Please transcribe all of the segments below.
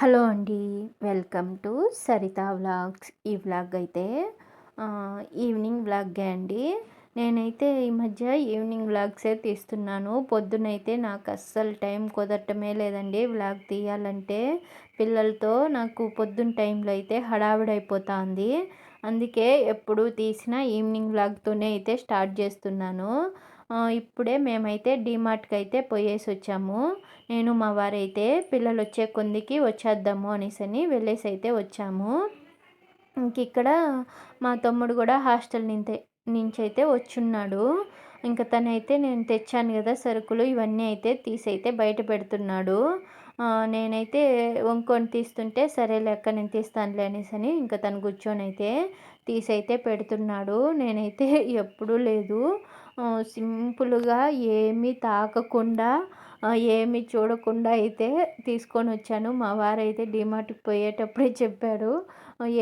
Hello అండి welcome to Saritha vlogs. ఈ vlog అయితే ఈవినింగ్ వ్లాగే అండి. నేనైతే ఈ మధ్య ఈవినింగ్ వ్లాగ్సే తీస్తున్నాను. పొద్దునైతే నాకు అస్సలు టైం కుదరటమే లేదండి వ్లాగ్ తీయాలంటే. పిల్లలతో నాకు పొద్దున్న టైంలో అయితే హడావిడైపోతుంది అందుకే ఎప్పుడు తీసిన ఈవినింగ్ వ్లాగ్తోనే అయితే స్టార్ట్ చేస్తున్నాను. ఇప్పుడే మేమైతే డీమార్ట్కి అయితే పోయేసి వచ్చాము నేను మా వారైతే పిల్లలు వచ్చే కొందికి వచ్చేద్దాము అనేసి అని వెళ్ళేసి అయితే వచ్చాము. ఇంక ఇక్కడ మా తమ్ముడు కూడా హాస్టల్ నుంచి నుంచి అయితే వచ్చున్నాడు. ఇంకా తనైతే నేను తెచ్చాను కదా సరుకులు ఇవన్నీ అయితే తీసి అయితే బయట పెడుతున్నాడు. నేనైతే వంకొని తీస్తుంటే సరే లెక్క నేను తీస్తానులే అనేసి అని ఇంకా తను కూర్చొని అయితే తీసి అయితే పెడుతున్నాడు. నేనైతే ఎప్పుడూ లేదు. సింపుల్గా ఏమీ తాకకుండా ఏమి చూడకుండా అయితే తీసుకొని వచ్చాను. మా వారైతే డిమార్ట్కి పోయేటప్పుడే చెప్పారు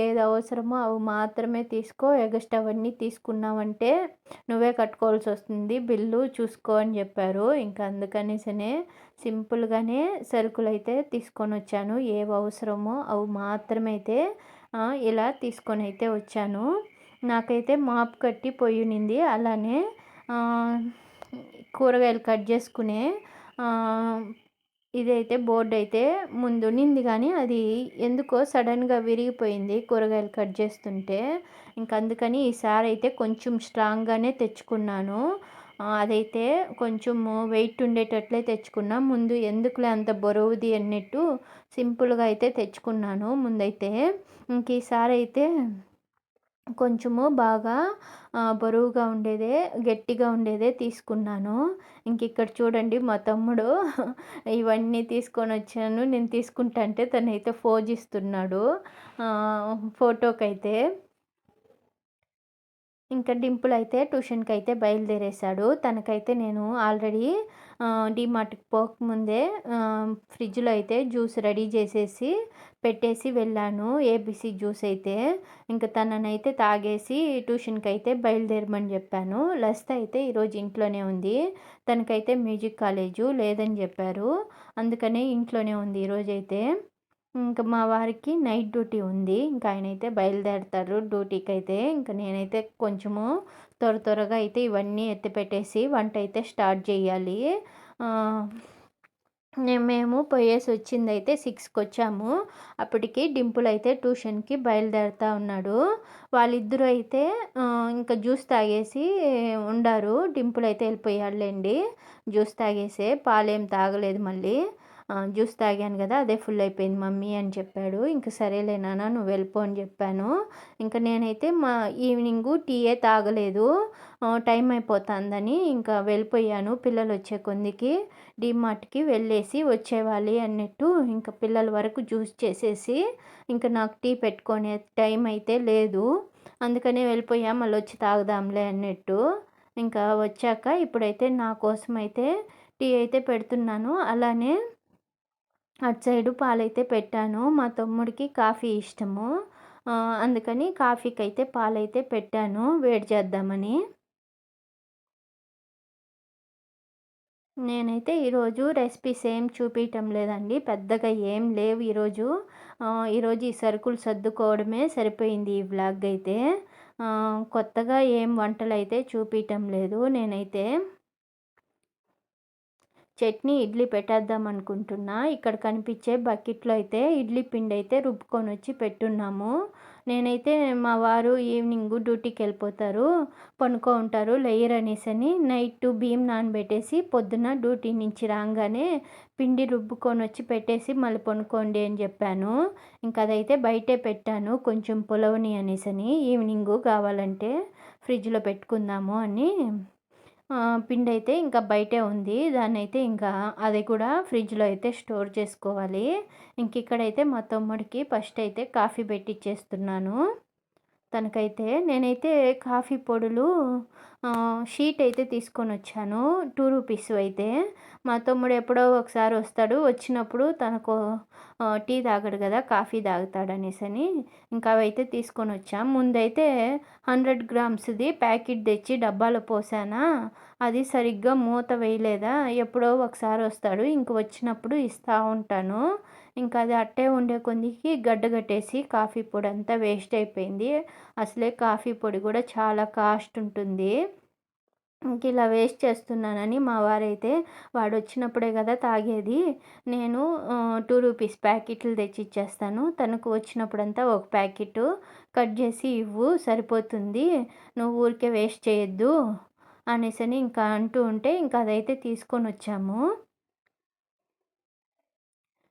ఏది అవసరమో అవి మాత్రమే తీసుకో ఎగస్ట్రా అవన్నీ తీసుకున్నావంటే నువ్వే కట్టుకోవాల్సి వస్తుంది బిల్లు చూసుకో అని చెప్పారు. ఇంకా అందుకనేసనే సింపుల్గానే సరుకులు అయితే తీసుకొని వచ్చాను. ఏవి అవసరమో అవి మాత్రమైతే ఇలా తీసుకొని అయితే వచ్చాను. నాకైతే మాప్ కట్టి పోయినింది అలానే కూరగాయలు కట్ చేసుకునే ఇదైతే బోర్డు అయితే ముందు నింది కానీ అది ఎందుకో సడన్గా విరిగిపోయింది కూరగాయలు కట్ చేస్తుంటే. ఇంక అందుకని ఈసారి అయితే కొంచెం స్ట్రాంగ్గానే తెచ్చుకున్నాను. అదైతే కొంచెం వెయిట్ ఉండేటట్లే తెచ్చుకున్నా. ముందు ఎందుకులే అంత బరువుది అన్నట్టు సింపుల్గా అయితే తెచ్చుకున్నాను ముందైతే. ఇంక ఈసారి అయితే కొంచెము బాగా బరువుగా ఉండేదే గట్టిగా ఉండేదే తీసుకున్నాను. ఇంక ఇక్కడ చూడండి మా తమ్ముడు ఇవన్నీ తీసుకొని వచ్చాను. నేను తీసుకుంటా అంటే తనైతే ఫోజ్ ఇస్తున్నాడు. ఫోటోకైతే. ఇంకా డింపుల్ అయితే ట్యూషన్కి అయితే బయలుదేరేశాడు. తనకైతే నేను ఆల్రెడీ డిమార్ట్కి పోకముందే ఫ్రిడ్జ్లో అయితే జ్యూస్ రెడీ చేసేసి పెట్టేసి వెళ్ళాను ఏబిసి జ్యూస్ అయితే. ఇంకా తననైతే తాగేసి ట్యూషన్కి అయితే బయలుదేరమని చెప్పాను. లస్త అయితే ఈరోజు ఇంట్లోనే ఉంది. తనకైతే మ్యూజిక్ కాలేజు లేదని చెప్పారు. అందుకనే ఇంట్లోనే ఉంది ఈరోజైతే ఇంకా మా వారికి నైట్ డ్యూటీ ఉంది. ఇంకా ఆయన అయితే బయలుదేరుతారు డ్యూటీకి అయితే ఇంకా నేనైతే కొంచెము త్వర త్వరగా అయితే ఇవన్నీ ఎత్తిపెట్టేసి వంట అయితే స్టార్ట్ చేయాలి. మేము పోయేసి వచ్చింది అయితే సిక్స్కి వచ్చాము అప్పటికి డింపుల్ అయితే ట్యూషన్కి బయలుదేరుతా ఉన్నాడు. వాళ్ళిద్దరూ అయితే ఇంకా జ్యూస్ తాగేసి ఉండారు. డింపుల్ అయితే వెళ్ళిపోయాడులేండి. జ్యూస్ తాగేసే పాలేం తాగలేదు మళ్ళీ. జ్యూస్ తాగాను కదా అదే ఫుల్ అయిపోయింది మమ్మీ అని చెప్పాడు. ఇంకా సరేలే నాన్న నువ్వు వెళ్ళిపో అని చెప్పాను. ఇంకా నేనైతే మా ఈవినింగు టీయే తాగలేదు. టైం అయిపోతుందని ఇంకా వెళ్ళిపోయాను పిల్లలు వచ్చే కొందికి. డిమార్ట్కి వెళ్ళేసి వచ్చేవాలి అన్నట్టు ఇంకా పిల్లల వరకు జ్యూస్ చేసేసి ఇంకా నాకు టీ పెట్టుకునే టైం అయితే లేదు. అందుకనే వెళ్ళిపోయా మళ్ళీ వచ్చి తాగుదాంలే అన్నట్టు. ఇంకా వచ్చాక ఇప్పుడైతే నా కోసం అయితే టీ అయితే పెడుతున్నాను. అలానే అటు సైడు పాలైతే పెట్టాను. మా తమ్ముడికి కాఫీ ఇష్టము. అందుకని కాఫీకి అయితే పాలైతే పెట్టాను. వేడి చేద్దామని. నేనైతే ఈరోజు రెసిపీస్ ఏం చూపించటం లేదండి. పెద్దగా ఏం లేవు ఈరోజు. ఈరోజు ఈ సరుకులు సర్దుకోవడమే సరిపోయింది ఈ వ్లాగ్ అయితే. కొత్తగా ఏం వంటలు అయితే చూపించటం లేదు నేనైతే. చట్నీ ఇడ్లీ పెట్టేద్దాం అనుకుంటున్నా. ఇక్కడ కనిపించే బకెట్లో అయితే ఇడ్లీ పిండి అయితే రుబ్బుకొని వచ్చి పెట్టున్నాము. నేనైతే మా వారు ఈవినింగ్ డ్యూటీకి వెళ్ళిపోతారు పనుకో ఉంటారు లేయర్ అనేసి అని. నైట్ బియ్యం నానబెట్టేసి పొద్దున డ్యూటీ నుంచి రాగానే పిండి రుబ్బుకొని వచ్చి పెట్టేసి మళ్ళీ పనుకోండి అని చెప్పాను. ఇంకా అదైతే బయటే పెట్టాను కొంచెం పొలవని అనేసి అని. ఈవినింగ్ కావాలంటే ఫ్రిడ్జ్లో పెట్టుకుందాము అని. పిండి అయితే ఇంకా బయటే ఉంది. దాన్ని అయితే ఇంకా అది కూడా ఫ్రిడ్జ్లో అయితే స్టోర్ చేసుకోవాలి. ఇంక ఇక్కడైతే మా తమ్ముడికి ఫస్ట్ అయితే కాఫీ పెట్టిచ్చేస్తున్నాను. తనకైతే నేనైతే కాఫీ పొడులు షీట్ అయితే తీసుకొని వచ్చాను. టూ రూపీస్ అయితే. మా తమ్ముడు ఎప్పుడో ఒకసారి వస్తాడు. వచ్చినప్పుడు తనకు టీ తాగడు కదా కాఫీ తాగుతాడు అనేసి అని ఇంకా అవైతే తీసుకొని వచ్చాం. ముందైతే హండ్రెడ్ గ్రామ్స్ది ప్యాకెట్ తెచ్చి డబ్బాలో పోసానా. అది సరిగ్గా మూత వేయలేదా? ఎప్పుడో ఒకసారి వస్తాడు. ఇంక వచ్చినప్పుడు ఇస్తూ ఉంటాను. ఇంకా అది అట్టే ఉండే కొద్దికి గడ్డగట్టేసి కాఫీ పొడి అంతా వేస్ట్ అయిపోయింది. అసలే కాఫీ పొడి కూడా చాలా కాస్ట్ ఉంటుంది. ఇంక ఇలా వేస్ట్ చేస్తున్నానని మా వారైతే వాడు వచ్చినప్పుడే కదా తాగేది. నేను టూ రూపీస్ ప్యాకెట్లు తెచ్చి ఇచ్చేస్తాను తనకు వచ్చినప్పుడంతా ఒక ప్యాకెట్ కట్ చేసి ఇవ్వు సరిపోతుంది. నువ్వు ఊరికే వేస్ట్ చేయొద్దు అనేసి ఇంకా అంటూ ఉంటే ఇంకా అదైతే తీసుకొని వచ్చాము.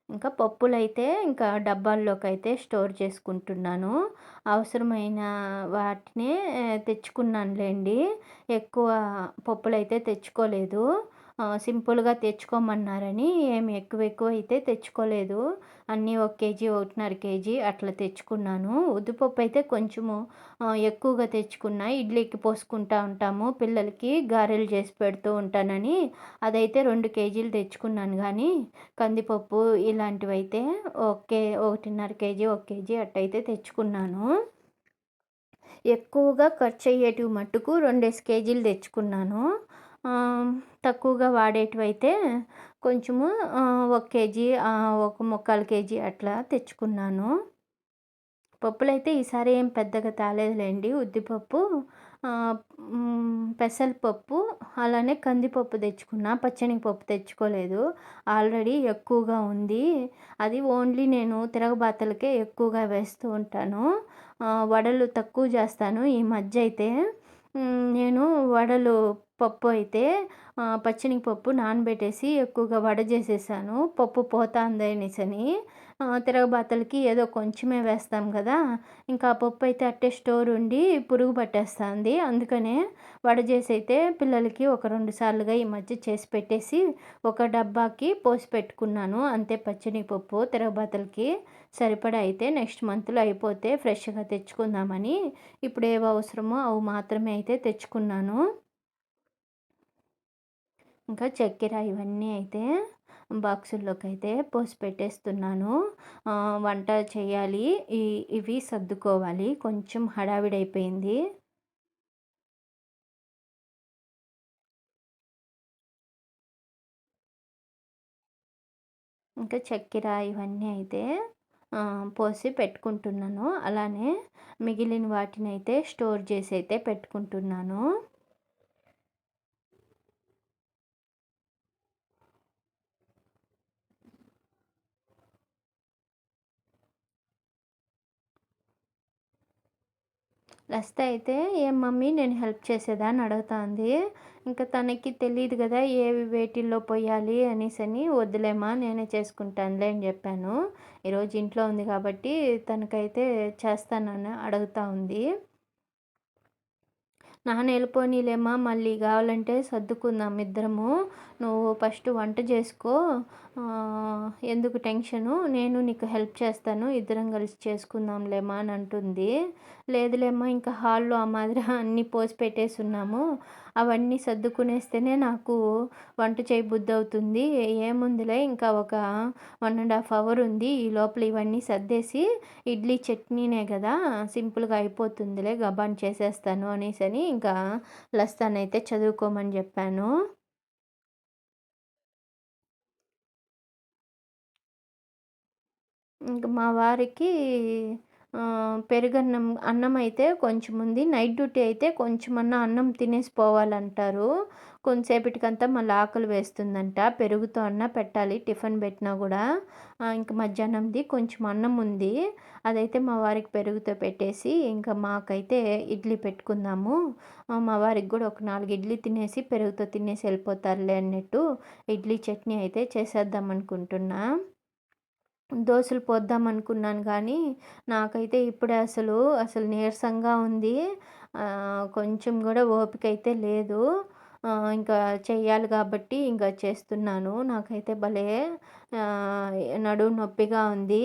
ఇంకా పప్పులు అయితే ఇంకా డబ్బాల్లోకి అయితే స్టోర్ చేసుకుంటున్నాను. అవసరమైన వాటిని తెచ్చుకున్నానులేండి. ఎక్కువ పప్పులు అయితే తెచ్చుకోలేదు. సింపుల్గా తెచ్చుకోమన్నారని ఏమి ఎక్కువ ఎక్కువ అయితే తెచ్చుకోలేదు. అన్నీ ఒక కేజీ ఒకటిన్నర కేజీ అట్లా తెచ్చుకున్నాను. ఉద్దిపప్పు అయితే కొంచెము ఎక్కువగా తెచ్చుకున్నా. ఇడ్లీకి పోసుకుంటా ఉంటాము. పిల్లలకి గారెలు చేసి పెడుతూ ఉంటానని అదైతే రెండు కేజీలు తెచ్చుకున్నాను కానీ కందిపప్పు ఇలాంటివి అయితే ఒకే ఒకటిన్నర కేజీ ఒక కేజీ అట్టయితే తెచ్చుకున్నాను. ఎక్కువగా ఖర్చు అయ్యేటివి మట్టుకు రెండేసి కేజీలు తెచ్చుకున్నాను. తక్కువగా వాడేటివైతే కొంచెము ఒక కేజీ ఒక ముక్కాలు కేజీ అట్లా తెచ్చుకున్నాను. పప్పులైతే ఈసారి ఏం పెద్దగా తాలేదులేండి. ఉద్దిపప్పు పెసరపప్పు అలానే కందిపప్పు తెచ్చుకున్నా. పప్పు తెచ్చుకోలేదు. ఆల్రెడీ ఎక్కువగా ఉంది. అది ఓన్లీ నేను తిరగబాతలకే ఎక్కువగా వేస్తూ ఉంటాను. వడలు తక్కువ చేస్తాను. ఈ మధ్య అయితే నేను వడలు పప్పు అయితే పప్పు నానబెట్టేసి ఎక్కువగా వడ చేసేసాను. పప్పు పోతుంది తిరగబాతలకి ఏదో కొంచెమే వేస్తాం కదా. ఇంకా పప్పు అయితే అట్టే స్టోర్ ఉండి పురుగు పట్టేస్తుంది. అందుకనే వడ చేసి అయితే పిల్లలకి ఒక రెండు సార్లుగా ఈ మధ్య చేసి పెట్టేసి ఒక డబ్బాకి పోసి పెట్టుకున్నాను. అంతే పప్పు తిరగబాతలకి సరిపడా అయితే నెక్స్ట్ మంత్లో అయిపోతే ఫ్రెష్గా తెచ్చుకుందామని ఇప్పుడు ఏవో అవసరమో అవి మాత్రమే అయితే తెచ్చుకున్నాను. ఇంకా చక్కెర ఇవన్నీ అయితే బాక్సుల్లోకి అయితే పోసి పెట్టేస్తున్నాను వంట చేయాలి. ఈ ఇవి సర్దుకోవాలి. కొంచెం హడావిడి అయిపోయింది ఇంకా చక్కెర ఇవన్నీ అయితే పోసి పెట్టుకుంటున్నాను. అలానే మిగిలిన వాటిని అయితే స్టోర్ చేసి అయితే పెట్టుకుంటున్నాను. లస్త అయితే ఏం మమ్మీ నేను హెల్ప్ చేసేదా? అని అడుగుతుంది. ఇంకా తనకి తెలియదు కదా ఏవి వేటిల్లో పోయాలి అనేసి అని వద్దులేమా నేనే చేసుకుంటానులే అని చెప్పాను. ఈరోజు ఇంట్లో ఉంది కాబట్టి తనకైతే చేస్తానని అడుగుతూ ఉంది. నాన్న వెళ్ళిపోనీలేమా మళ్ళీ కావాలంటే సర్దుకుందాం ఇద్దరము. నువ్వు ఫస్ట్ వంట చేసుకో. ఎందుకు టెన్షను? నేను నీకు హెల్ప్ చేస్తాను. ఇద్దరం కలిసి చేసుకుందాంలేమా అని అంటుంది. లేదులేమ్మా ఇంకా హాల్లో ఆ మాదిరి అన్నీ పోసి పెట్టేసి ఉన్నాము అవన్నీ సర్దుకునేస్తేనే నాకు వంట చేయబుద్ధి అవుతుంది. ఏముందిలే ఇంకా ఒక వన్ అండ్ హాఫ్ అవర్ ఉంది. ఈ లోపల ఇవన్నీ సర్దేసి ఇడ్లీ చట్నీనే కదా సింపుల్గా అయిపోతుందిలే గబాన్ చేసేస్తాను అనేసి అని ఇంకా లస్తానైతే చదువుకోమని చెప్పాను. ఇంక మా వారికి పెరుగన్నం అన్నం అయితే కొంచెం ఉంది. నైట్ డ్యూటీ అయితే కొంచెమన్నా అన్నం తినేసి పోవాలంటారు. కొంతసేపటికంతా మళ్ళీ ఆకలి వేస్తుందంట. పెరుగుతో అన్న పెట్టాలి టిఫిన్ పెట్టినా కూడా. ఇంక మధ్యాహ్నంది కొంచెం అన్నం ఉంది. అదైతే మా వారికి పెరుగుతో పెట్టేసి ఇంకా మాకైతే ఇడ్లీ పెట్టుకుందాము. మా వారికి కూడా ఒక నాలుగు ఇడ్లీ తినేసి పెరుగుతో తినేసి వెళ్ళిపోతారులే అన్నట్టు ఇడ్లీ చట్నీ అయితే చేసేద్దాం అనుకుంటున్నా. దోశలు పోద్దాం అనుకున్నాను కానీ నాకైతే ఇప్పుడే అసలు అసలు నీరసంగా ఉంది. కొంచెం కూడా ఓపిక అయితే లేదు ఇంకా చెయ్యాలి కాబట్టి ఇంకా చేస్తున్నాను. నాకైతే భలే నడుము నొప్పిగా ఉంది.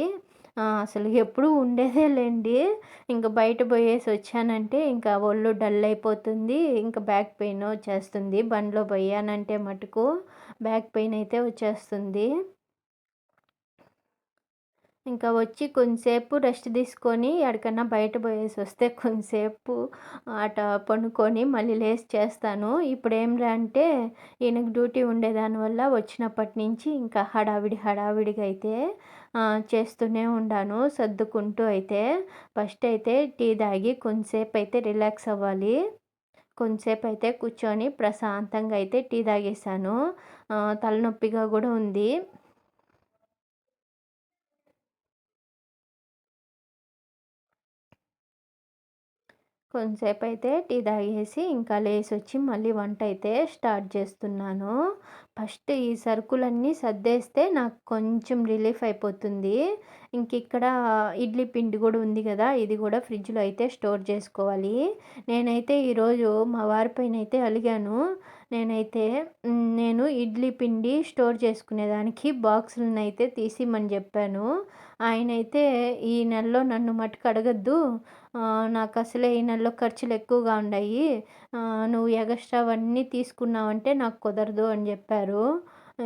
అసలు ఎప్పుడు ఉండేదే లేండి. ఇంకా బయట పోయేసి వచ్చానంటే ఇంకా ఒళ్ళు డల్ అయిపోతుంది ఇంకా బ్యాక్ పెయిన్ వచ్చేస్తుంది. బండిలో పోయానంటే మటుకు బ్యాక్ పెయిన్ అయితే వచ్చేస్తుంది. ఇంకా వచ్చి కొంతసేపు రెస్ట్ తీసుకొని ఎక్కడికన్నా బయట పోయేసి వస్తే కొంతసేపు అట పండుకొని మళ్ళీ లేసి చేస్తాను. ఇప్పుడు ఏం అంటే ఈయనకు డ్యూటీ ఉండేదానివల్ల వచ్చినప్పటి నుంచి ఇంకా హడావిడి హడావిడిగా అయితే చేస్తూనే ఉండాను. సర్దుకుంటూ అయితే ఫస్ట్ అయితే టీ తాగి కొంతసేపు అయితే రిలాక్స్ అవ్వాలి. కొంతసేపు అయితే కూర్చొని ప్రశాంతంగా అయితే టీ తాగేసాను తలనొప్పిగా కూడా ఉంది. కొంతసేపు అయితే టీ తాగేసి ఇంకా లేసి వచ్చి మళ్ళీ వంట అయితే స్టార్ట్ చేస్తున్నాను. ఫస్ట్ ఈ సరుకులన్నీ సర్దేస్తే నాకు కొంచెం రిలీఫ్ అయిపోతుంది. ఇంక ఇక్కడ ఇడ్లీ పిండి కూడా ఉంది కదా ఇది కూడా ఫ్రిడ్జ్లో అయితే స్టోర్ చేసుకోవాలి. నేనైతే ఈరోజు మా వారిపైన అయితే అలిగాను. నేనైతే నేను ఇడ్లీ పిండి స్టోర్ చేసుకునేదానికి బాక్సులను అయితే తీసిమని చెప్పాను. ఆయన అయితే ఈ నెలలో నన్ను మట్టుకు అడగద్దు. నాకు అసలే ఈ నెలలో ఖర్చులు ఎక్కువగా ఉన్నాయి నువ్వు ఎగస్ట్రా అవన్నీ తీసుకున్నావంటే నాకు కుదరదు అని చెప్పారు.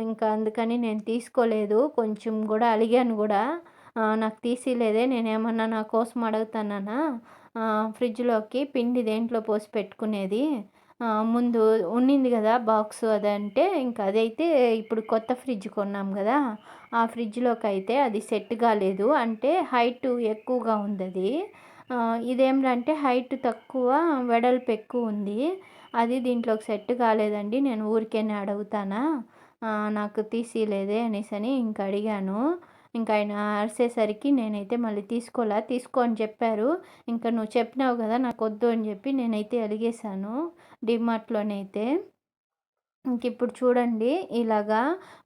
ఇంకా అందుకని నేను తీసుకోలేదు. కొంచెం కూడా అలిగాను కూడా. నాకు తీసిలేదే. నేనేమన్నా నా కోసం అడుగుతానా ఫ్రిడ్జ్లోకి పిండి దేంట్లో పోసి పెట్టుకునేది? ముందు ఉన్నింది కదా బాక్స్ అదంటే. ఇంకా అదైతే ఇప్పుడు కొత్త ఫ్రిడ్జ్ కొన్నాం కదా. ఆ ఫ్రిడ్జ్లోకి అయితే అది సెట్ కాలేదు. అంటే హైట్ ఎక్కువగా ఉంది అది ఇదేమిటంటే హైట్ తక్కువ వెడల్పు ఎక్కువ ఉంది. అది దీంట్లోకి సెట్ కాలేదండి. నేను ఊరికేనే అడుగుతానా? నాకు తీసిలేదే అనేసి అని ఇంక అడిగాను. ఇంకా ఆయన అరిసేసరికి నేనైతే మళ్ళీ తీసుకోలే తీసుకో అని చెప్పారు. ఇంకా నువ్వు చెప్పినావు కదా నాకు వద్దు అని చెప్పి నేనైతే అడిగేశాను డిమార్ట్లోనైతే. ఇంక ఇప్పుడు చూడండి ఇలాగా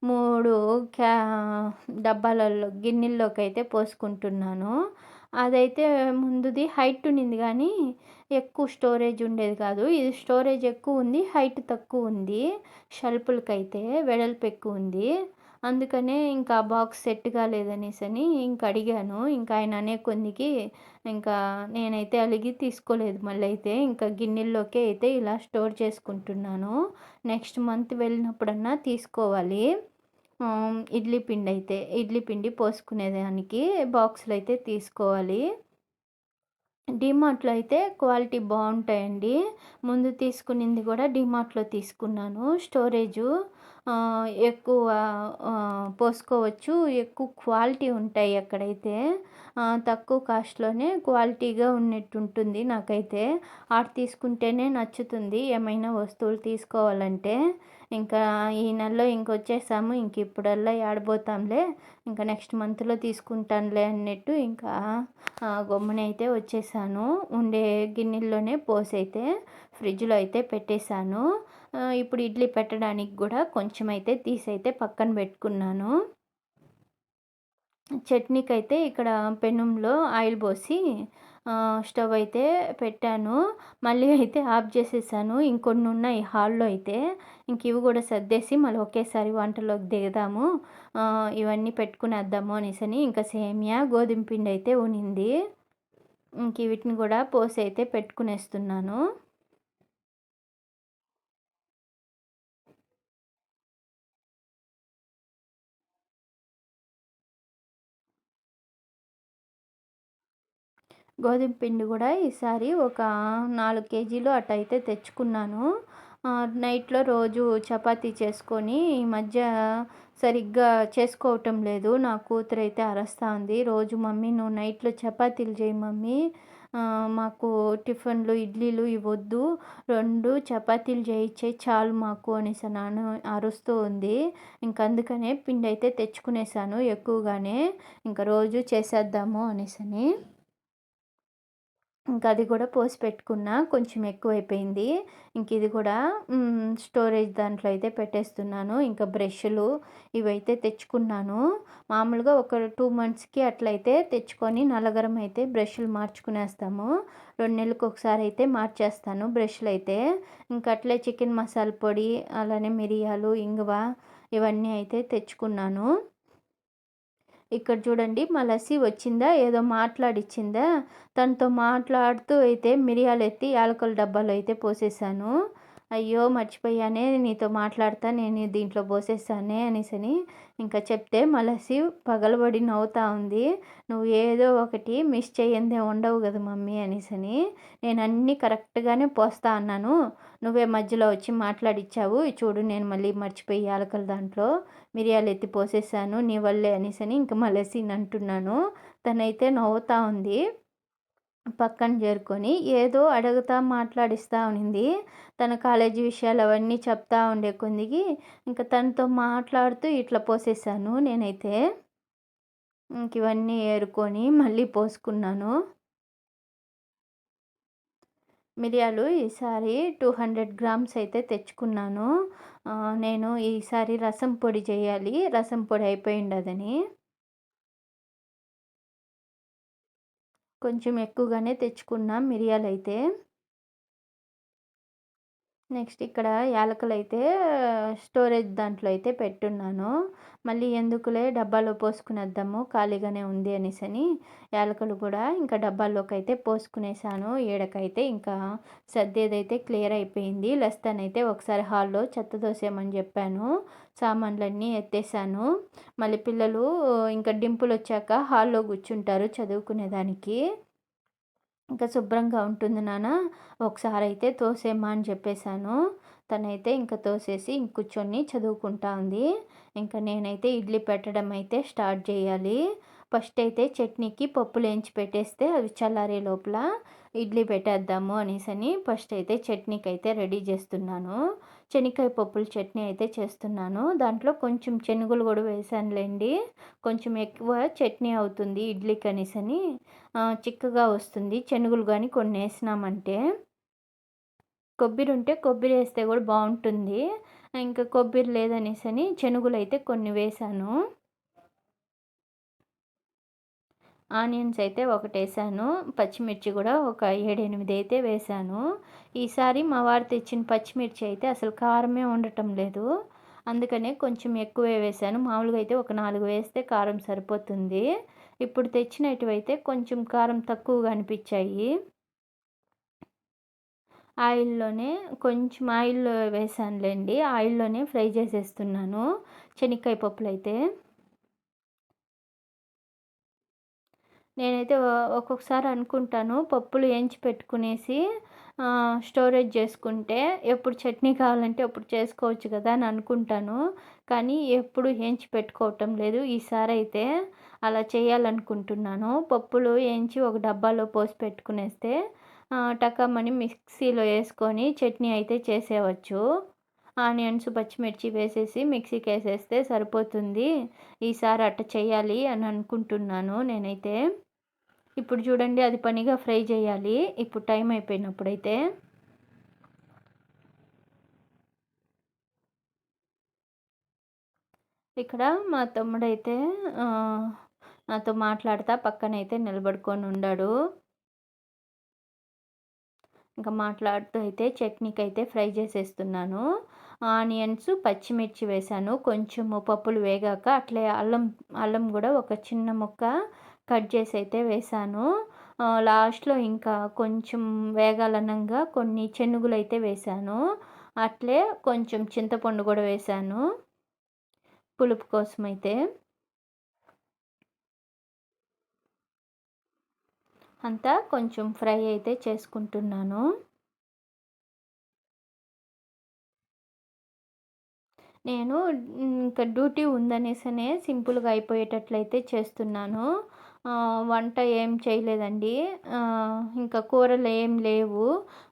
మూడు క్యా డబ్బాలలో గిన్నెల్లోకి అయితే పోసుకుంటున్నాను. అదైతే ముందుది హైట్ ఉన్నింది కానీ ఎక్కువ స్టోరేజ్ ఉండేది కాదు. ఇది స్టోరేజ్ ఎక్కువ ఉంది హైట్ తక్కువ ఉంది షెల్ఫ్లకైతే వెడల్పు ఎక్కువ ఉంది. అందుకనే ఇంకా బాక్స్ సెట్ కాలేదనేసి అని ఇంక అడిగాను. ఇంకా ఆయన అనే కొద్దికి ఇంకా నేనైతే అలిగి తీసుకోలేదు. మళ్ళీ అయితే ఇంకా గిన్నెల్లోకి అయితే ఇలా స్టోర్ చేసుకుంటున్నాను. నెక్స్ట్ మంత్ వెళ్ళినప్పుడన్నా తీసుకోవాలి. ఇడ్లీ పిండి అయితే ఇడ్లీ పిండి పోసుకునేదానికి బాక్సులు అయితే తీసుకోవాలి. డిమార్ట్లో అయితే క్వాలిటీ బాగుంటాయండి. ముందు తీసుకునింది కూడా డిమార్ట్లో తీసుకున్నాను. స్టోరేజు ఎక్కువ పోసుకోవచ్చు. ఎక్కువ క్వాలిటీ ఉంటాయి అక్కడైతే. తక్కువ కాస్ట్లోనే క్వాలిటీగా ఉన్నట్టు ఉంటుంది నాకైతే. ఆడ తీసుకుంటేనే నచ్చుతుంది. ఏమైనా వస్తువులు తీసుకోవాలంటే ఇంకా ఈ నెలలో ఇంకొచ్చేసాము ఇంక ఇప్పుడల్లా ఏడబోతాంలే. ఇంకా నెక్స్ట్ మంత్లో తీసుకుంటానులే అన్నట్టు ఇంకా గమ్మునైతే వచ్చేసాను. ఉండే గిన్నెల్లోనే పోసి అయితే ఫ్రిడ్జ్లో అయితే పెట్టేశాను. ఇప్పుడు ఇడ్లీ పెట్టడానికి కూడా కొంచెం అయితే తీసి అయితే పక్కన పెట్టుకున్నాను. చట్నీకి అయితే ఇక్కడ పెనుంలో ఆయిల్ పోసి స్టవ్ అయితే పెట్టాను. మళ్ళీ అయితే ఆఫ్ చేసేసాను. ఇంకొన్ని ఉన్నాయి హాల్లో అయితే. ఇంక ఇవి కూడా సర్దేసి మళ్ళీ ఒకేసారి వంటలోకి దిగదాము. ఇవన్నీ పెట్టుకునేద్దాము అనేసి ఇంకా సేమియా గోధుమ పిండి అయితే ఉనింది. ఇంక వీటిని కూడా పోసి అయితే పెట్టుకునేస్తున్నాను. గోధుమ పిండి కూడా ఈసారి ఒక నాలుగు కేజీలు అటు అయితే తెచ్చుకున్నాను. నైట్లో రోజు చపాతీ చేసుకొని ఈ మధ్య సరిగ్గా చేసుకోవటం లేదు. నా కూతురు అయితే అరస్తా ఉంది రోజు మమ్మీ నువ్వు నైట్లో చపాతీలు చేయి మమ్మీ. మాకు టిఫిన్లు ఇడ్లీలు ఇవ్వద్దు. రెండు చపాతీలు చేయించే చాలు మాకు అనేసి నాను అరుస్తూ ఉంది. ఇంక అందుకనే పిండి అయితే తెచ్చుకునేసాను ఎక్కువగానే. ఇంకా రోజు చేసేద్దాము అనేసని. ఇంకా అది కూడా పోసి పెట్టుకున్నా కొంచెం ఎక్కువైపోయింది. ఇంక ఇది కూడా స్టోరేజ్ దాంట్లో అయితే పెట్టేస్తున్నాను. ఇంకా బ్రష్లు ఇవైతే తెచ్చుకున్నాను. మామూలుగా ఒక టూ మంత్స్కి అట్లయితే తెచ్చుకొని నలగరం అయితే బ్రష్లు మార్చుకునేస్తాము. రెండు నెలలకు ఒకసారి అయితే మార్చేస్తాను బ్రష్లు అయితే ఇంకా అట్లే చికెన్ మసాలా పొడి అలానే మిరియాలు ఇంగువ ఇవన్నీ అయితే తెచ్చుకున్నాను. ఇక్కడ చూడండి మా లసి వచ్చిందా? ఏదో మాట్లాడిచ్చిందా? తనతో మాట్లాడుతూ అయితే మిరియాలు ఎత్తి యాలకుల డబ్బాలో అయితే పోసేసాను. అయ్యో మర్చిపోయానే నీతో మాట్లాడతా నేను దీంట్లో పోసేస్తానే అనేసని ఇంకా చెప్తే మలసి పగలబడి నవ్వుతా ఉంది. నువ్వు ఏదో ఒకటి మిస్ చేయందే ఉండవు కదా మమ్మీ అనేసని నేను అన్నీ కరెక్ట్గానే పోస్తా అన్నాను. నువ్వే మధ్యలో వచ్చి మాట్లాడిచ్చావు. చూడు నేను మళ్ళీ మర్చిపోయి యాలకల దాంట్లో మిరియాలు ఎత్తి పోసేసాను నీ వల్లే అనేసని ఇంకా మలసి అంటున్నాను. తనైతే నవ్వుతా ఉంది. పక్కన చేరుకొని ఏదో అడుగుతా మాట్లాడిస్తూ ఉన్నింది తన కాలేజీ విషయాలు అవన్నీ చెప్తా ఉండే కొందికి ఇంకా తనతో మాట్లాడుతూ ఇట్లా పోసేసాను నేనైతే. ఇంక ఇవన్నీ ఏరుకొని మళ్ళీ పోసుకున్నాను. మిరియాలు ఈసారి టూ హండ్రెడ్ గ్రామ్స్ అయితే తెచ్చుకున్నాను. నేను ఈసారి రసం పొడి చేయాలి. రసం పొడి అయిపోయి ఉండదని. కొంచెం ఎక్కువగానే తెచ్చుకున్నాం మిరియాలు అయితే నెక్స్ట్ ఇక్కడ యాలకులు అయితే స్టోరేజ్ దాంట్లో అయితే పెట్టున్నాను. మళ్ళీ ఎందుకులే డబ్బాలో పోసుకునేద్దాము ఖాళీగానే ఉంది అనేసి అని యాలకులు కూడా ఇంకా డబ్బాల్లోకి అయితే పోసుకునేసాను. ఏడకైతే ఇంకా సర్దేదైతే క్లియర్ అయిపోయింది. లస్తానైతే ఒకసారి హాల్లో చెత్త దోసేయమని చెప్పాను. సామాన్లన్నీ ఎత్తేసాను. మళ్ళీ పిల్లలు ఇంకా డింపులు వచ్చాక హాల్లో కూర్చుంటారు చదువుకునేదానికి. ఇంకా శుభ్రంగా ఉంటుంది నాన్న. ఒకసారి అయితే తోసేమ్మా అని చెప్పేశాను. తనైతే ఇంకా తోసేసి ఇంక కూర్చొని చదువుకుంటా ఉంది. ఇంకా నేనైతే ఇడ్లీ పెట్టడం అయితే స్టార్ట్ చేయాలి. ఫస్ట్ అయితే చట్నీకి పప్పులు వేయించి పెట్టేస్తే అవి చల్లారే లోపల ఇడ్లీ పెట్టేద్దాము అనేసి ఫస్ట్ అయితే చట్నీకి అయితే రెడీ చేస్తున్నాను. శనక్కాయ పప్పుల చట్నీ అయితే చేస్తున్నాను. దాంట్లో కొంచెం శనగలు కూడా వేసానులేండి. కొంచెం ఎక్కువ చట్నీ అవుతుంది ఇడ్లీ కనీసని. చిక్కగా వస్తుంది. శనగలు కానీ కొన్ని వేసినామంటే. కొబ్బరి ఉంటే కొబ్బరి వేస్తే కూడా బాగుంటుంది. ఇంకా కొబ్బరి లేదనేసి అని శనుగులు అయితే కొన్ని వేసాను. ఆనియన్స్ అయితే ఒకటి వేసాను పచ్చిమిర్చి కూడా ఒక ఏడెనిమిది అయితే వేసాను. ఈసారి మా వారు తెచ్చిన పచ్చిమిర్చి అయితే అసలు కారమే ఉండటం లేదు. అందుకనే కొంచెం ఎక్కువే వేసాను. మామూలుగా అయితే ఒక నాలుగు వేస్తే కారం సరిపోతుంది. ఇప్పుడు తెచ్చినటువైతే కొంచెం కారం తక్కువగా అనిపించాయి. ఆయిల్లోనే కొంచెం ఆయిల్ వేసానులేండి. ఆయిల్లోనే ఫ్రై చేసేస్తున్నాను. శనక్కాయ పప్పులు అయితే నేనైతే ఒక్కొక్కసారి అనుకుంటాను పప్పులు వేయించి పెట్టుకునేసి స్టోరేజ్ చేసుకుంటే ఎప్పుడు చట్నీ కావాలంటే అప్పుడు చేసుకోవచ్చు కదా అని అనుకుంటాను. కానీ ఎప్పుడు వేయించి పెట్టుకోవటం లేదు. ఈసారి అయితే అలా చేయాలనుకుంటున్నాను. పప్పులు వేయించి ఒక డబ్బాలో పోసి పెట్టుకునేస్తే టకమని మిక్సీలో వేసుకొని చట్నీ అయితే చేసేవచ్చు ఆనియన్స్ పచ్చిమిర్చి వేసేసి మిక్సీకి వేసేస్తే సరిపోతుంది. ఈసారి అట్ట చేయాలి అని అనుకుంటున్నాను నేనైతే. ఇప్పుడు చూడండి అది పనిగా ఫ్రై చేయాలి. ఇప్పుడు టైం అయిపోయినప్పుడైతే. ఇక్కడ మా తమ్ముడైతే నాతో మాట్లాడతా పక్కనైతే నిలబడుకొని ఉన్నాడు ఇంకా మాట్లాడుతూ అయితే చట్నీకి అయితే ఫ్రై చేసేస్తున్నాను. ఆనియన్స్ పచ్చిమిర్చి వేసాను కొంచెము పప్పులు వేగాక అట్లే అల్లం అల్లం కూడా ఒక చిన్న ముక్క కట్ చేసి అయితే వేసాను. లాస్ట్లో ఇంకా కొంచెం వేగాలనంగా కొన్ని చెనుగులు అయితే వేసాను. అట్లే కొంచెం చింతపండు కూడా వేసాను. పులుపు కోసం అయితే అంతా కొంచెం ఫ్రై అయితే చేసుకుంటున్నాను. నేను ఇంకా డ్యూటీ ఉందనేసనే సింపుల్గా అయిపోయేటట్లయితే చేస్తున్నాను. వంట ఏం చేయలేదండి. ఇంకా కూరలు ఏం లేవు.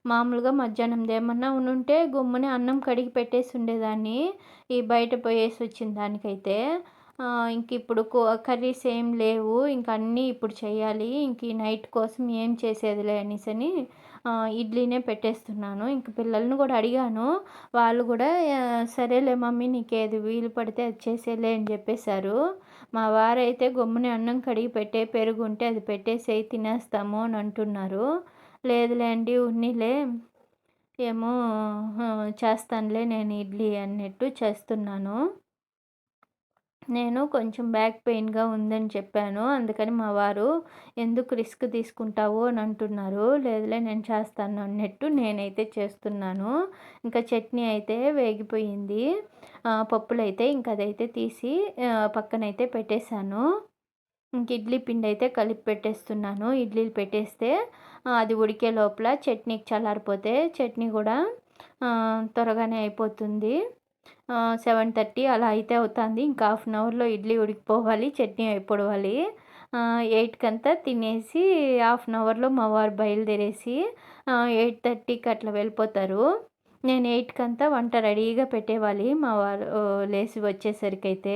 మామూలుగా మధ్యాహ్నం ఏమన్నా ఉంటే గుమ్మని అన్నం కడిగి పెట్టేసి ఉండేదాన్ని. ఈ బయట పోయేసి వచ్చిన దానికైతే. ఇంక ఇప్పుడు కర్రీస్ ఏం లేవు. ఇంక అన్నీ ఇప్పుడు చేయాలి. ఇంక ఈ నైట్ కోసం ఏం చేసేదిలే అనేసి అని ఇడ్లీనే పెట్టేస్తున్నాను. ఇంక పిల్లల్ని కూడా అడిగాను. వాళ్ళు కూడా సరేలే మమ్మీ నీకు ఏది వీలు పడితే అది చేసేలే అని చెప్పేశారు. మా వారైతే గమ్ముని అన్నం కడిగి పెట్టే పెరుగు ఉంటే అది పెట్టేసేయి తినేస్తాము అని అంటున్నారు. లేదులే అండి ఉన్నిలే. ఏమో చేస్తానులే నేను ఇడ్లీ అన్నట్టు చేస్తున్నాను. నేను కొంచెం బ్యాక్ పెయిన్గా ఉందని చెప్పాను. అందుకని మా వారు ఎందుకు రిస్క్ తీసుకుంటావు? అని అంటున్నారు. లేదులే నేను చేస్తాను అన్నట్టు నేనైతే చేస్తున్నాను. ఇంకా చట్నీ అయితే వేగిపోయింది. పప్పులు అయితే ఇంకా అదైతే తీసి పక్కనైతే పెట్టేశాను. ఇంక ఇడ్లీ పిండి అయితే కలిపి పెట్టేస్తున్నాను. ఇడ్లీలు పెట్టేస్తే అది ఉడికే లోపల చట్నీకి చల్లారిపోతే చట్నీ కూడా త్వరగానే అయిపోతుంది. సెవెన్ థర్టీ అలా అయితే అవుతుంది. ఇంకా హాఫ్ అన్ అవర్లో ఇడ్లీ ఉడికిపోవాలి చట్నీ అయిపోవాలి. ఎయిట్కి అంతా తినేసి హాఫ్ అన్ అవర్లో మా వారు బయలుదేరేసి ఎయిట్ థర్టీకి అట్లా వెళ్ళిపోతారు. నేను ఎయిట్కి అంతా వంట రెడీగా పెట్టేవాలి. మా వారు లేచి వచ్చేసరికి అయితే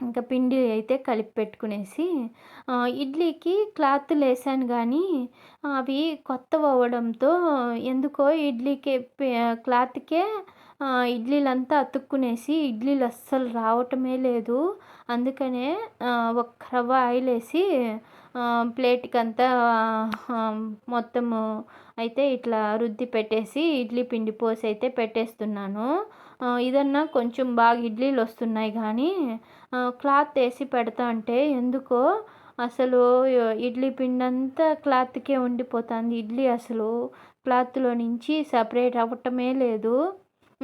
ఇంకా పిండి అయితే కలిపి పెట్టుకునేసి ఇడ్లీకి క్లాత్ లేసాను కానీ అవి కొత్తవి అవ్వడంతో ఎందుకో ఇడ్లీకి క్లాత్కే ఇడ్లీలంతా అతుక్కునేసి ఇడ్లీలు అస్సలు రావటమే లేదు. అందుకనే ఒక రవ్వ ఆయిల్ వేసి ప్లేట్కి అంతా మొత్తము అయితే ఇట్లా రుద్ది పెట్టేసి ఇడ్లీ పిండి పోసి అయితే పెట్టేస్తున్నాను. ఇదన్నా కొంచెం బాగా ఇడ్లీలు వస్తున్నాయి కానీ క్లాత్ వేసి పెడతా అంటే ఎందుకో అసలు ఇడ్లీ పిండి అంతా క్లాత్కే ఉండిపోతుంది. ఇడ్లీ అసలు క్లాత్లో నుంచి సపరేట్ అవ్వటమే లేదు.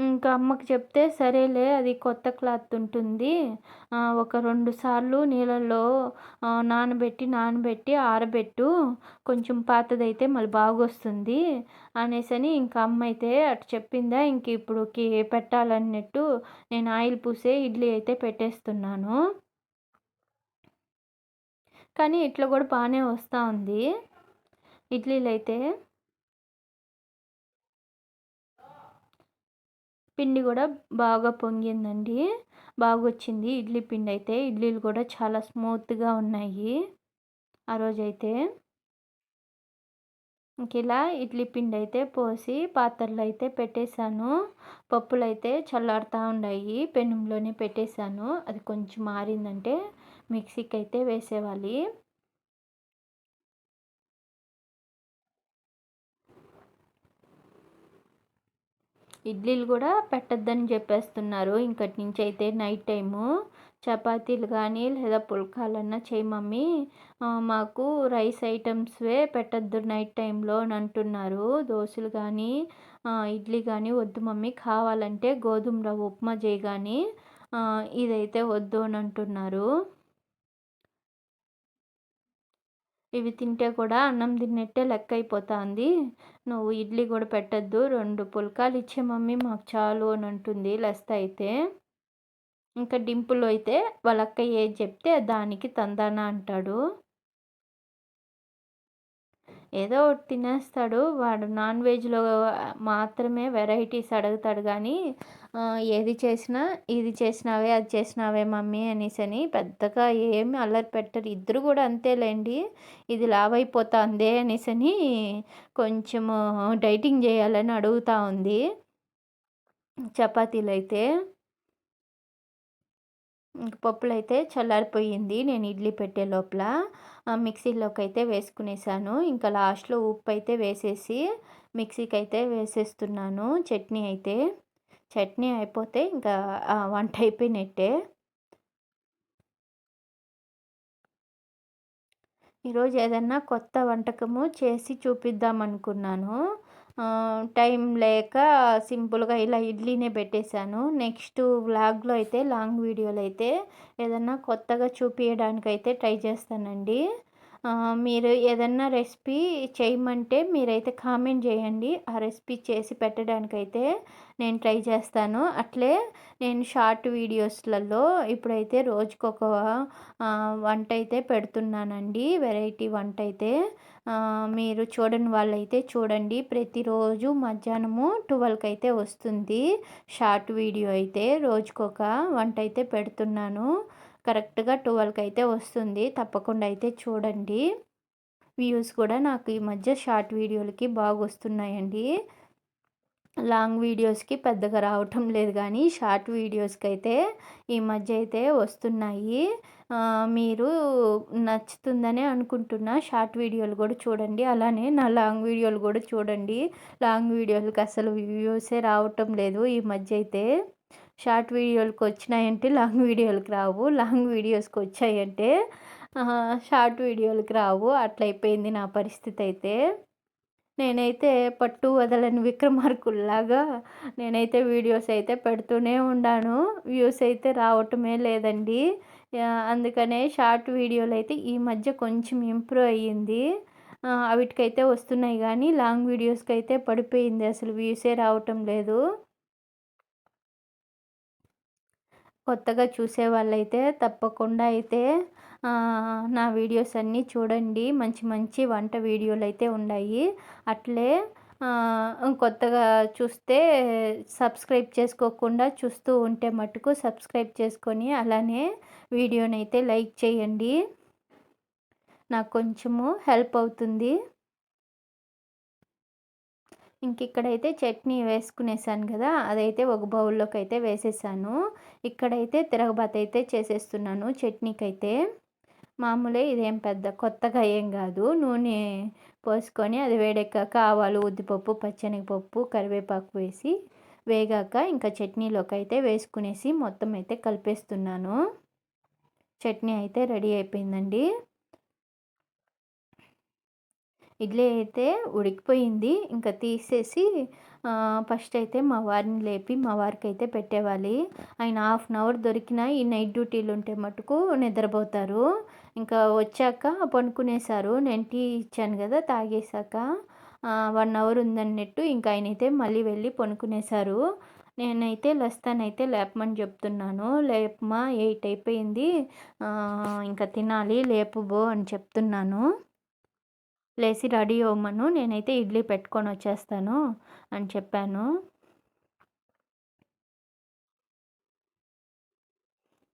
ఇంకా అమ్మకి చెప్తే సరేలే అది కొత్త క్లాత్ ఉంటుంది. ఒక రెండు సార్లు నీళ్ళల్లో నానబెట్టి నానబెట్టి ఆరబెట్టు. కొంచెం పాతదైతే మళ్ళీ బాగొస్తుంది. అనేసని ఇంకా అమ్మ అయితే అటు చెప్పిందా ఇంక ఇప్పుడుకి పెట్టాలన్నట్టు నేను ఆయిల్ పూసే ఇడ్లీ అయితే పెట్టేస్తున్నాను. కానీ ఇట్లా కూడా బాగానే వస్తూ ఉంది. ఇడ్లీలు అయితే పిండి కూడా బాగా పొంగిందండి. బాగా వచ్చింది ఇడ్లీ పిండి అయితే ఇడ్లీలు కూడా చాలా స్మూత్గా ఉన్నాయి. ఆ రోజైతే ఇంక ఇలా ఇడ్లీ పిండి అయితే పోసి పాత్రలు అయితే పెట్టేశాను పప్పులు అయితే చల్లారుతూ ఉన్నాయి పెనంలోనే పెట్టేశాను అది కొంచెం మారిందంటే మిక్సీకి అయితే వేసేవాలి. ఇడ్లీలు కూడా పెట్టద్దని చెప్పేస్తున్నారు. ఇంకటి నుంచి అయితే నైట్ టైము చపాతీలు కానీ లేదా పుల్కాలన్నా చేయి మమ్మీ. మాకు రైస్ ఐటమ్స్వే పెట్టద్దు నైట్ టైంలో అని అంటున్నారు. దోశలు కానీ ఇడ్లీ కానీ వద్దు మమ్మీ. కావాలంటే గోధుమ రవ్వ ఉప్మా చేయి కానీ ఇదైతే వద్దు అని అంటున్నారు. ఇవి తింటే కూడా అన్నం తిన్నట్టే లెక్క అయిపోతుంది నువ్వు ఇడ్లీ కూడా పెట్టద్దు రెండు పుల్కాలు ఇచ్చే మమ్మీ మాకు చాలు అని అంటుంది లెస్త అయితే. ఇంకా డింపుల్ అయితే వాళ్ళ అక్క ఏది చెప్తే దానికి తందాన అంటాడు. ఏదో ఒకటి తినేస్తాడు. వాడు నాన్ వెజ్లో మాత్రమే వెరైటీస్ అడుగుతాడు కానీ ఏది చేసినా ఇది చేసినావే అది చేసినావే మమ్మీ అనేసి అని పెద్దగా ఏమి అల్లరి పెట్టరు. ఇద్దరు కూడా అంతేలేండి. ఇది లావైపోతుంది అనేసి అని కొంచెము డైటింగ్ చేయాలని అడుగుతూ ఉంది. చపాతీలు అయితే పప్పులు అయితే చల్లారిపోయింది. నేను ఇడ్లీ పెట్టే లోపల. మిక్సీలోకి అయితే వేసుకునేసాను. ఇంకా లాస్ట్లో ఉప్పు అయితే వేసేసి మిక్సీకి అయితే వేసేస్తున్నాను. చట్నీ అయితే. చట్నీ అయిపోతే ఇంకా వంట అయిపోయినట్టే. ఈరోజు ఏదన్నా కొత్త వంటకము చేసి చూపిద్దాం అనుకున్నాను టైం లేక సింపుల్గా ఇలా ఇడ్లీనే పెట్టేశాను. నెక్స్ట్ వ్లాగ్లో అయితే లాంగ్ వీడియోలు అయితే ఏదన్నా కొత్తగా చూపించడానికి అయితే ట్రై చేస్తానండి. మీరు ఏదన్నా రెసిపీ చేయమంటే మీరైతే కామెంట్ చేయండి. ఆ రెసిపీ చేసి పెట్టడానికైతే నేను ట్రై చేస్తాను. అట్లే నేను షార్ట్ వీడియోస్లలో ఇప్పుడైతే రోజుకొక వంట అయితే పెడుతున్నానండి. వెరైటీ వంట అయితే మీరు చూడని వాళ్ళైతే చూడండి. ప్రతిరోజు మధ్యాహ్నము ట్వెల్వ్కి అయితే వస్తుంది షార్ట్ వీడియో అయితే. రోజుకొక వంట అయితే పెడుతున్నాను. కరెక్ట్గా ట్వెల్వ్కి అయితే వస్తుంది. తప్పకుండా అయితే చూడండి. వ్యూస్ కూడా నాకు ఈ మధ్య షార్ట్ వీడియోలకి బాగా వస్తున్నాయండి లాంగ్ వీడియోస్కి పెద్దగా రావటం లేదు కానీ షార్ట్ వీడియోస్కి అయితే ఈ మధ్య అయితే వస్తున్నాయి. మీరు నచ్చుతుందనే అనుకుంటున్నా షార్ట్ వీడియోలు కూడా చూడండి. అలానే నా లాంగ్ వీడియోలు కూడా చూడండి. లాంగ్ వీడియోలకు అసలు వ్యూసే రావటం లేదు ఈ మధ్య అయితే. షార్ట్ వీడియోలకు వచ్చినాయంటే లాంగ్ వీడియోలకు రావు లాంగ్ వీడియోస్కి వచ్చాయంటే షార్ట్ వీడియోలకు రావు. అట్లయిపోయింది నా పరిస్థితి అయితే. నేనైతే పట్టు వదలని విక్రమార్కుల్లాగా నేనైతే వీడియోస్ అయితే పెడుతూనే ఉన్నాను వ్యూస్ అయితే రావటమే లేదండి. అందుకనే షార్ట్ వీడియోలు అయితే ఈ మధ్య కొంచెం ఇంప్రూవ్ అయ్యింది. వీటికైతే వస్తున్నాయి కానీ లాంగ్ వీడియోస్కి అయితే పడిపోయింది. అసలు వ్యూసే రావటం లేదు. కొత్తగా చూసే వాళ్ళైతే తప్పకుండా అయితే నా వీడియోస్ అన్నీ చూడండి. మంచి మంచి వంట వీడియోలు అయితే ఉన్నాయి. అట్లే కొత్తగా చూస్తే సబ్స్క్రైబ్ చేసుకోకుండా చూస్తూ ఉంటే మటుకు సబ్స్క్రైబ్ చేసుకొని అలానే వీడియోనైతే లైక్ చేయండి. నాకు కొంచెము హెల్ప్ అవుతుంది. ఇంక ఇక్కడైతే చట్నీ వేసుకునేసాను కదా అదైతే ఒక బౌల్లోకి అయితే వేసేసాను. ఇక్కడైతే తిరగబాత్ అయితే చేసేస్తున్నాను చట్నీకి అయితే మామూలే ఇదేం పెద్ద కొత్తగా ఏం కాదు. నూనె పోసుకొని అది వేడెక్కాక ఆవాలు ఉద్దిపప్పు పచ్చనిపప్పు కరివేపాకు వేసి వేగాక ఇంకా చట్నీలోకి అయితే వేసుకునేసి మొత్తం అయితే కలిపేస్తున్నాను. చట్నీ అయితే రెడీ అయిపోయిందండి. ఇడ్లీ అయితే ఉడికిపోయింది. ఇంకా తీసేసి ఫస్ట్ అయితే మా వారిని లేపి మా వారికి అయితే పెట్టేవాలి. ఆయన హాఫ్ అన్ అవర్ దొరికిన ఈ నైట్ డ్యూటీలు ఉంటే మటుకు నిద్రపోతారు. ఇంకా వచ్చాక పనుకునేసారు నేను టీ ఇచ్చాను కదా తాగేశాక వన్ అవర్ ఉందన్నట్టు ఇంకా ఆయన అయితే మళ్ళీ వెళ్ళి పనుకునేసారు నేనైతే లస్తానైతే లేపమని చెప్తున్నాను. లేపమా? ఎయిట్ అయిపోయింది. ఇంకా తినాలి లేపబో అని చెప్తున్నాను. లేచి రెడీ అవ్వమను. నేనైతే ఇడ్లీ పెట్టుకొని వచ్చేస్తాను అని చెప్పాను.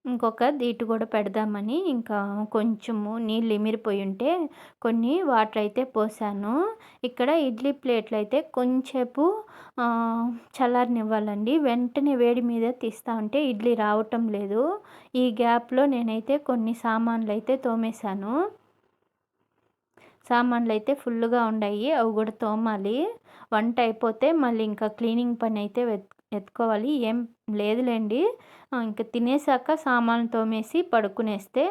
ఇంకొక దీటు కూడా పెడదామని ఇంకా కొంచెము నీళ్ళు ఇమిరిపోయి ఉంటే కొన్ని వాటర్ అయితే పోసాను. ఇక్కడ ఇడ్లీ ప్లేట్లు అయితే కొంచెంసేపు చల్లారనివ్వాలండి. వెంటనే వేడి మీద తీస్తా ఉంటే ఇడ్లీ రావటం లేదు. ఈ గ్యాప్లో నేనైతే కొన్ని సామాన్లు అయితే తోమేశాను. సామాన్లు అయితే ఫుల్గా ఉన్నాయి అవి కూడా తోమాలి. వంట అయిపోతే మళ్ళీ ఇంకా క్లీనింగ్ పని అయితే ఎత్తుకోవాలి. ఏం లేదులేండి. ఇంకా తినేసాక సామాన్లు తోమేసి పడుకునేస్తే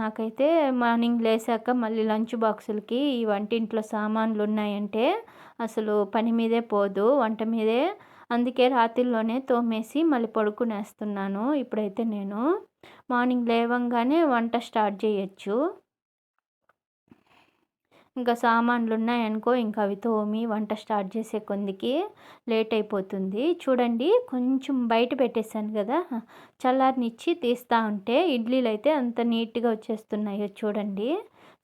నాకైతే మార్నింగ్ లేసాక మళ్ళీ లంచ్ బాక్సులకి ఈ వంటింట్లో సామాన్లు ఉన్నాయంటే అసలు పని మీదే పోదు వంట మీదే. అందుకే రాత్రిలోనే తోమేసి మళ్ళీ పడుకునేస్తున్నాను. ఇప్పుడైతే నేను మార్నింగ్ లేవంగానే వంట స్టార్ట్ చేయొచ్చు. ఇంకా సామాన్లు ఉన్నాయనుకో ఇంకా అవి తోమి వంట స్టార్ట్ చేసే కొందికి లేట్ అయిపోతుంది చూడండి కొంచెం బయట పెట్టేశాను కదా. చల్లారినిచ్చి తీస్తూ ఉంటే ఇడ్లీలు అయితే అంత నీట్గా వచ్చేస్తున్నాయో చూడండి.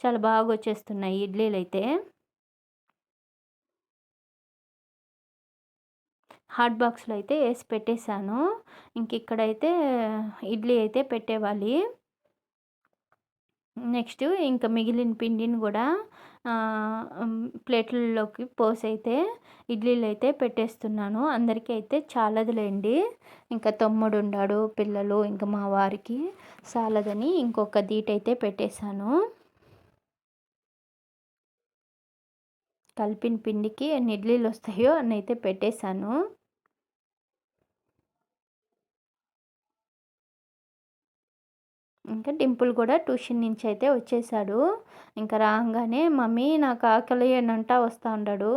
చాలా బాగా వచ్చేస్తున్నాయి ఇడ్లీలు అయితే హాట్ బాక్స్లో అయితే వేసి పెట్టేశాను. ఇంక ఇక్కడైతే ఇడ్లీ అయితే పెట్టేవాలి. నెక్స్ట్ ఇంకా మిగిలిన పిండిని కూడా ప్లేట్లలోకి పోసి అయితే ఇడ్లీలు అయితే పెట్టేస్తున్నాను. అందరికీ అయితే చాలదులేండి. ఇంకా తమ్ముడు ఉన్నాడు పిల్లలు ఇంకా మా వారికి చాలదని ఇంకొక దీటైతే పెట్టేశాను. కలిపిన పిండికి ఎన్ని ఇడ్లీలు వస్తాయో అన్నైతే అయితే పెట్టేశాను. ఇంకా డింపుల్ కూడా ట్యూషన్ నుంచి అయితే వచ్చేసాడు. ఇంకా రాగానే మమ్మీ నాకు ఆకలి అంటా వస్తూ ఉన్నాడు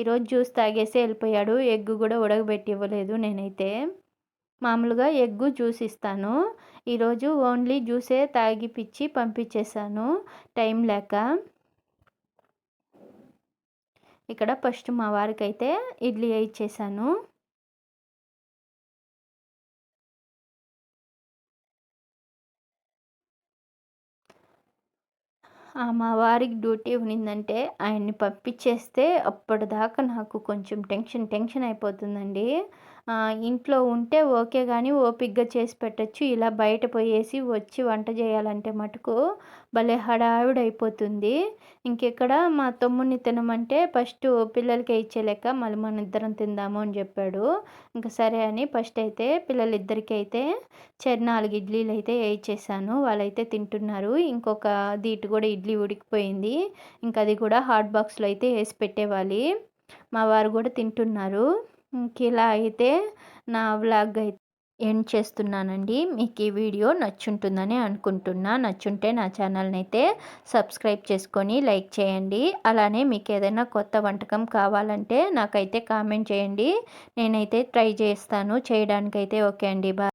ఈరోజు జ్యూస్ తాగేసి వెళ్ళిపోయాడు. ఎగ్ కూడా ఉడకబెట్టి ఇవ్వలేదు నేనైతే. మామూలుగా ఎగ్గు జ్యూస్ ఇస్తాను. ఈరోజు ఓన్లీ జ్యూసే తాగిపిచ్చి పంపించేశాను. టైం లేక. ఇక్కడ ఫస్ట్ మా వారికైతే ఇడ్లీ ఇచ్చేసాను మా వారికి డ్యూటీ ఉన్నిందంటే ఆయన్ని పంపించేస్తే అప్పటిదాకా నాకు కొంచెం టెన్షన్ టెన్షన్ అయిపోతుందండి. ఇంట్లో ఉంటే ఓకే కానీ ఓపిగ్గా చేసి పెట్టచ్చు. ఇలా బయట పోయేసి వచ్చి వంట చేయాలంటే మటుకు భలే హడావిడైపోతుంది. అయిపోతుంది ఇంకెక్కడ మా తమ్ముడిని తినమంటే ఫస్ట్ పిల్లలకే ఇచ్చేలేక మళ్ళీ మన ఇద్దరం తిందాము అని చెప్పాడు. ఇంకా సరే అని ఫస్ట్ అయితే పిల్లలిద్దరికీ అయితే చెర్ నాలుగు ఇడ్లీలు అయితే వేయించేసాను వాళ్ళైతే తింటున్నారు. ఇంకొక దీటు కూడా ఇడ్లీ ఉడికిపోయింది. ఇంకా అది కూడా హాట్ బాక్స్లో అయితే వేసి పెట్టేవాలి. మా వారు కూడా తింటున్నారు. ఇలా అయితే నా వ్లాగ్ అయితే ఎండ్ చేస్తున్నానండి. మీకు ఈ వీడియో నచ్చుంటుందని అనుకుంటున్నా. నచ్చుంటే నా ఛానల్ని అయితే సబ్స్క్రైబ్ చేసుకొని లైక్ చేయండి. అలానే మీకు ఏదైనా కొత్త వంటకం కావాలంటే నాకైతే కామెంట్ చేయండి. నేనైతే ట్రై చేస్తాను. చేయడానికైతే ఓకే అండి. బాయ్.